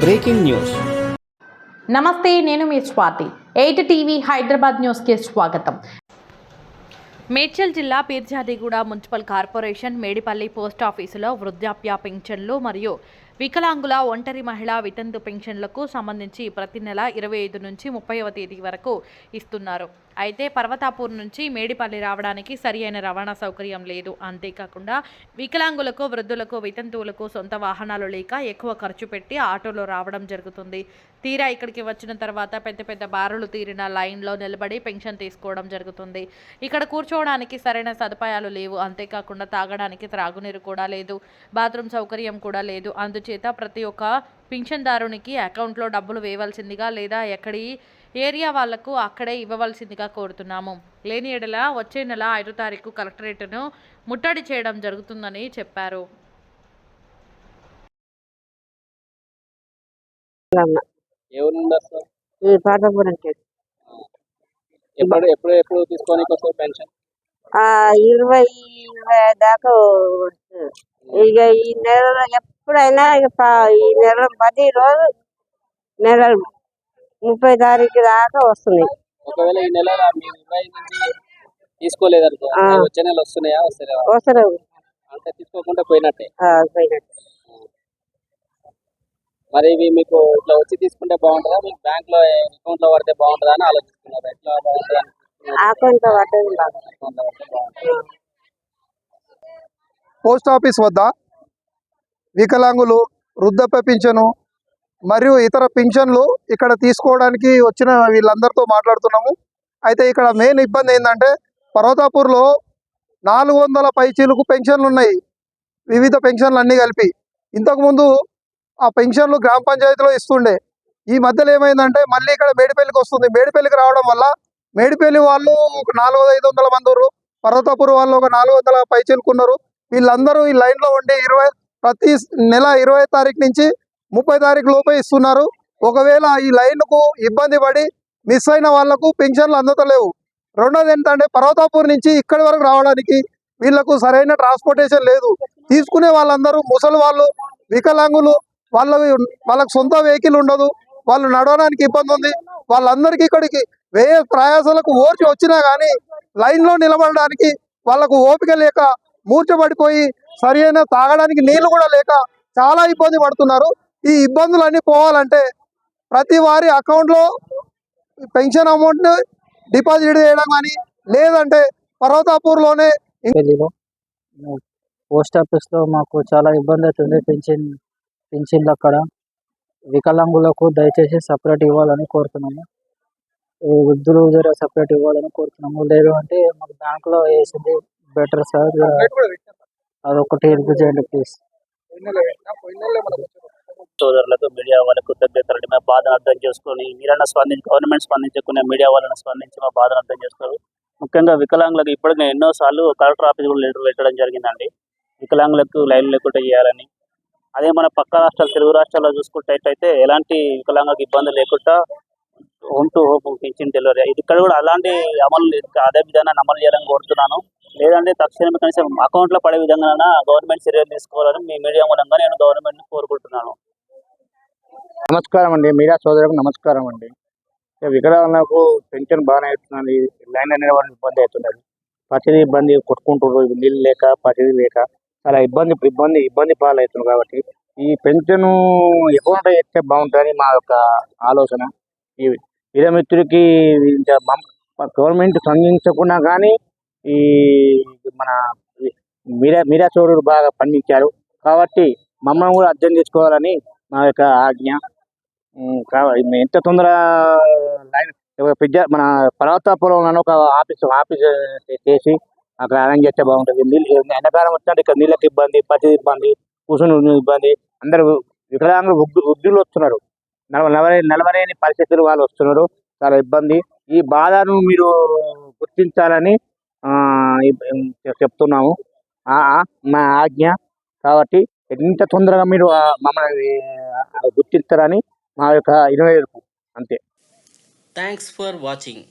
Breaking news. నమస్తే నేను మీ స్వాతి. ఎయిట్ టీవీ హైదరాబాద్ న్యూస్కి స్వాగతం. మేడ్చల్ జిల్లా Peerzadiguda municipal corporation Medipally post ఆఫీసులో వృద్ధాప్య పింఛన్లు మరియు వికలాంగుల ఒంటరి మహిళా వితంతు పెన్షన్లకు సంబంధించి ప్రతి నెల ఇరవై ఐదు నుంచి ముప్పైవ తేదీ వరకు ఇస్తున్నారు. అయితే పర్వతాపూర్ నుంచి మేడిపల్లి రావడానికి సరి అయిన రవాణా సౌకర్యం లేదు. అంతేకాకుండా వికలాంగులకు వృద్ధులకు వితంతువులకు సొంత వాహనాలు లేక ఎక్కువ ఖర్చు పెట్టి ఆటోలో రావడం జరుగుతుంది. తీరా ఇక్కడికి వచ్చిన తర్వాత పెద్ద పెద్ద బారులు తీరిన లైన్లో నిలబడి పెన్షన్ తీసుకోవడం జరుగుతుంది. ఇక్కడ కూర్చోవడానికి సరైన సదుపాయాలు లేవు. అంతేకాకుండా తాగడానికి త్రాగునీరు కూడా లేదు. బాత్రూమ్ సౌకర్యం కూడా లేదు. అందుచేత ప్రతి ఒక్క పింఛన్దారునికి అకౌంట్లో డబ్బులు వేయవలసిందిగా లేదా ఎక్కడి ఏరియా వాళ్ళకు అక్కడే ఇవ్వవలసిందిగా కోరుతున్నాము. లేని ఎడల వచ్చే నెల ఐదో తారీఖు కలెక్టరేట్ను ముట్టడి చేయడం జరుగుతుందని చెప్పారు. ఎప్పుడు పెన్షన్? ఇరవై ఇరవై దాకా ఇక ఈ నెలలో ఎప్పుడైనా ఇక ఈ నెల పది రోజు నెల ముప్పై తారీఖు దాకా వస్తుంది. ఒకవేళ ఈ నెల మీరు ఇరవై ఐదు నుంచి తీసుకోలేదు అనుకో. వచ్చే నెల వస్తున్నాయా వస్తాయా వస్తారు అంటే తీసుకోకుండా పోయినట్టే. మరి ఇవి మీకు ఇట్లా వచ్చి తీసుకుంటే బాగుంటుందా? మీకు బ్యాంక్లో అకౌంట్లో పడితే బాగుంటుందా అని ఆలోచిస్తున్నారు. ఎట్లా బాగుంటుందా అకౌంట్లో పడితే పోస్ట్ ఆఫీస్ వద్ద వికలాంగులు వృద్ధాప్య పింఛను మరియు ఇతర పింఛన్లు ఇక్కడ తీసుకోవడానికి వచ్చిన వీళ్ళందరితో మాట్లాడుతున్నాము. అయితే ఇక్కడ మెయిన్ ఇబ్బంది ఏంటంటే పర్వతాపూర్లో నాలుగు వందల పైచీలకు పెన్షన్లు ఉన్నాయి. వివిధ పెన్షన్లు అన్నీ కలిపి. ఇంతకుముందు ఆ పెన్షన్లు గ్రామ పంచాయతీలో ఇస్తుండే. ఈ మధ్యలో ఏమైందంటే మళ్ళీ ఇక్కడ మేడిపల్లికి వస్తుంది. మేడిపల్లికి రావడం వల్ల మేడిపల్లి వాళ్ళు ఒక నాలుగు ఐదు వందల మంది ఉన్నారు. పర్వతాపూర్ వాళ్ళు ఒక నాలుగు వందల పైచీలకు ఉన్నారు. వీళ్ళందరూ ఈ లైన్లో ఉండి ఇరవై ప్రతి నెల ఇరవై తారీఖు నుంచి ముప్పై తారీఖు లోపే ఇస్తున్నారు. ఒకవేళ ఈ లైన్కు ఇబ్బంది పడి మిస్ అయిన వాళ్ళకు పెన్షన్లు అందతలేవు. రెండోది ఏంటంటే పర్వతాపూర్ నుంచి ఇక్కడి వరకు రావడానికి వీళ్ళకు సరైన ట్రాన్స్పోర్టేషన్ లేదు. తీసుకునే వాళ్ళందరూ ముసలి వాళ్ళు వికలాంగులు వాళ్ళ వాళ్ళకి సొంత వెహికల్ ఉండదు. వాళ్ళు నడవడానికి ఇబ్బంది ఉంది. వాళ్ళందరికీ ఇక్కడికి వేరే ప్రయాసాలకు ఓర్చి వచ్చినా కానీ లైన్లో నిలబడడానికి వాళ్ళకు ఓపిక లేక మూర్చబడిపోయి సరి అయిన తాగడానికి నీళ్ళు కూడా లేక చాలా ఇబ్బంది పడుతున్నారు. ఈ ఇబ్బందులన్నీ పోవాలంటే ప్రతి వారి అకౌంట్లో పెన్షన్ అమౌంట్ డిపాజిట్ చేయడం కానీ లేదంటే పర్వతాపూర్లోనే పోస్ట్ ఆఫీస్లో మాకు చాలా ఇబ్బంది అవుతుంది పెన్షన్ పెన్షన్లు అక్కడ. వికలాంగులకు దయచేసి సపరేట్ ఇవ్వాలని కోరుతున్నాము. ఈ వృద్ధులు జర సపరేట్ ఇవ్వాలని కోరుతున్నాము. లేదు అంటే మాకు బ్యాంకులో వేసింది బెటర్ సార్ అదొకటి హెల్ప్ చేయండి ప్లీజ్ సోదరులకు మీడియా వాళ్ళకు కృతజ్ఞతలు మా బాధను అర్థం చేసుకొని మీరన్నా స్పందించి గవర్నమెంట్ స్పందించకుండా మీడియా వాళ్ళని స్పందించి మా బాధను అర్థం చేసుకోరు ముఖ్యంగా వికలాంగులకు ఇప్పటికే ఎన్నో సార్లు కలెక్టర్ ఆఫీస్ కూడా లెటర్ పెట్టడం జరిగిందండి. వికలాంగులకు లైన్ లేకుండా చేయాలని. అదే మన పక్క రాష్ట్రాలు తెలుగు రాష్ట్రాల్లో చూసుకుంటే ఎలాంటి వికలాంగులకు ఇబ్బంది లేకుండా హోమ్ టు హోమ్ పింఛన్ డెలివరీ. ఇది ఇక్కడ కూడా అలాంటి అమలు అదే విధానాన్ని అమలు చేయాలని కోరుతున్నాను. లేదంటే తక్షణమే కనీసం అకౌంట్లో పడే విధంగా గవర్నమెంట్ చర్యలు తీసుకోవాలని మీ మీడియా మూలంగా నేను గవర్నమెంట్ కోరుకుంటున్నాను. నమస్కారం అండి. మీడియా సోదరులకు నమస్కారం అండి. వికలాంగులకు పెన్షన్ బాగానే అవుతున్నది లైన్ అనేది వాళ్ళు ఇబ్బంది అవుతున్నది ప్రతిదీ ఇబ్బంది కొట్టుకుంటున్నారు. నీళ్ళు లేక ప్రతిదీ లేక. చాలా ఇబ్బంది ఇబ్బంది ఇబ్బంది పాలవుతుంది కాబట్టి ఈ పెన్షన్ అకౌంట్ ఎత్తే బాగుంటుందని మా యొక్క ఆలోచన. ఈ వీరమిత్రుడికి గవర్నమెంట్ స్పందించకుండా కానీ ఈ మన మీరా మీరా మీడియా బాగా పండించారు కాబట్టి మమ్మల్ని కూడా అర్థం చేసుకోవాలని మా యొక్క ఆజ్ఞ. ఎంత తొందర లైన్ పెద్ద మన పర్వతాపురంలో ఒక ఆఫీస్ ఆఫీస్ చేసి అక్కడ అరేంజ్ చేస్తే బాగుంటుంది. నీళ్ళు ఎండాకాలం వచ్చినట్టు ఇక్కడ నీళ్ళకి ఇబ్బంది పచ్చి ఇబ్బంది కూర్చుని ఇబ్బంది. అందరు వికలాంగులు వృద్ధు వృద్ధులు వస్తున్నారు. నలభై నలభై పరిస్థితులు వాళ్ళు వస్తున్నారు. చాలా ఇబ్బంది. ఈ బాధను మీరు గుర్తించాలని ఆ, చెప్తున్నాము. ఆ, ఆ, మా ఆజ్ఞ. కాబట్టి ఎంత తొందరగా మీరు మమ్మల్ని గుర్తించారని గుర్తిస్తారని మా యొక్క ఇరవై అంతే. Thanks for watching